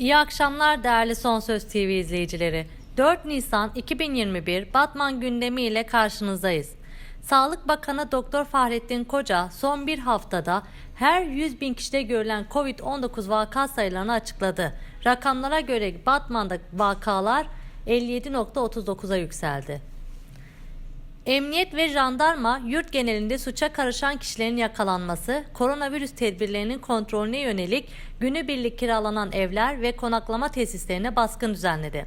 İyi akşamlar değerli Son Söz TV izleyicileri. 4 Nisan 2021 Batman gündemi ile karşınızdayız. Sağlık Bakanı Doktor Fahrettin Koca son bir haftada her 100 bin kişide görülen COVID-19 vaka sayılarını açıkladı. Rakamlara göre Batman'da vakalar 57.39'a yükseldi. Emniyet ve jandarma yurt genelinde suça karışan kişilerin yakalanması, koronavirüs tedbirlerinin kontrolüne yönelik günübirlik kiralanan evler ve konaklama tesislerine baskın düzenledi.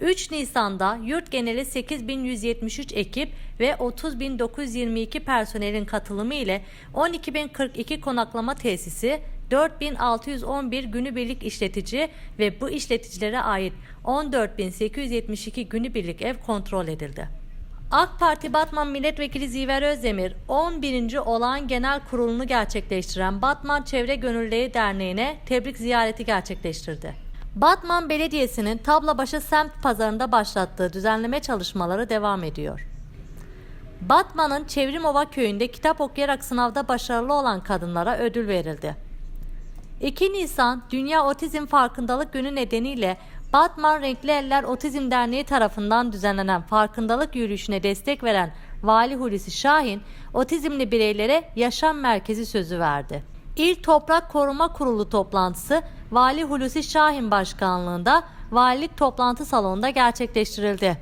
3 Nisan'da yurt geneli 8173 ekip ve 30922 personelin katılımı ile 12042 konaklama tesisi, 4611 günübirlik işletici ve bu işleticilere ait 14872 günübirlik ev kontrol edildi. AK Parti Batman Milletvekili Ziver Özdemir 11. olağan genel kurulunu gerçekleştiren Batman Çevre Gönüllüleri Derneği'ne tebrik ziyareti gerçekleştirdi. Batman Belediyesi'nin Tablabaşı semt pazarında başlattığı düzenleme çalışmaları devam ediyor. Batman'ın Çevrimova köyünde kitap okuyarak sınavda başarılı olan kadınlara ödül verildi. 2 Nisan Dünya Otizm Farkındalık Günü nedeniyle Batman Renkli Eller Otizm Derneği tarafından düzenlenen farkındalık yürüyüşüne destek veren Vali Hulusi Şahin, otizmli bireylere yaşam merkezi sözü verdi. İl Toprak Koruma Kurulu toplantısı Vali Hulusi Şahin başkanlığında valilik toplantı salonunda gerçekleştirildi.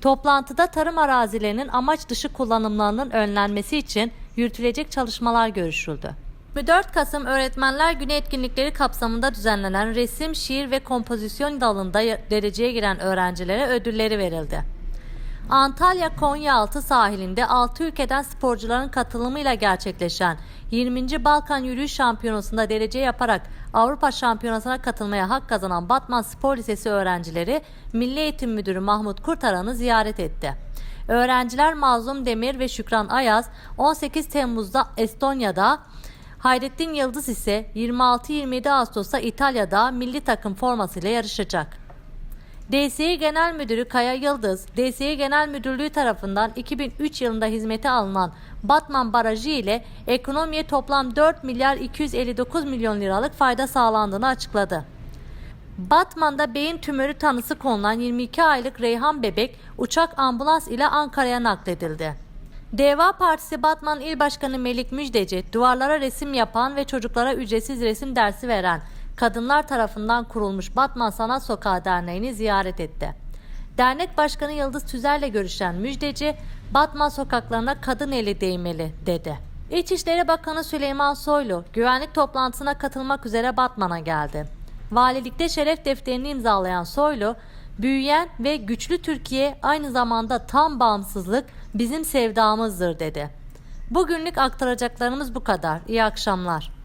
Toplantıda tarım arazilerinin amaç dışı kullanımlarının önlenmesi için yürütülecek çalışmalar görüşüldü. 24 Kasım Öğretmenler Günü etkinlikleri kapsamında düzenlenen resim, şiir ve kompozisyon dalında dereceye giren öğrencilere ödülleri verildi. Antalya Konyaaltı sahilinde 6 ülkeden sporcuların katılımıyla gerçekleşen 20. Balkan Yürüyüş Şampiyonası'nda derece yaparak Avrupa Şampiyonası'na katılmaya hak kazanan Batman Spor Lisesi öğrencileri Milli Eğitim Müdürü Mahmut Kurtaran'ı ziyaret etti. Öğrenciler Mazlum Demir ve Şükran Ayaz 18 Temmuz'da Estonya'da Hayrettin Yıldız ise 26-27 Ağustos'ta İtalya'da milli takım formasıyla yarışacak. DSİ Genel Müdürü Kaya Yıldız, DSİ Genel Müdürlüğü tarafından 2003 yılında hizmete alınan Batman Barajı ile ekonomiye toplam 4 milyar 259 milyon liralık fayda sağlandığını açıkladı. Batman'da beyin tümörü tanısı konulan 22 aylık Reyhan bebek uçak ambulans ile Ankara'ya nakledildi. Deva Partisi Batman İl Başkanı Melik Müjdeci, duvarlara resim yapan ve çocuklara ücretsiz resim dersi veren kadınlar tarafından kurulmuş Batman Sanat Sokağı Derneği'ni ziyaret etti. Dernek Başkanı Yıldız Tüzer'le görüşen Müjdeci, Batman sokaklarına kadın eli değmeli dedi. İçişleri Bakanı Süleyman Soylu, güvenlik toplantısına katılmak üzere Batman'a geldi. Valilikte şeref defterini imzalayan Soylu, büyüyen ve güçlü Türkiye aynı zamanda tam bağımsızlık bizim sevdamızdır dedi. Bugünlük aktaracaklarımız bu kadar. İyi akşamlar.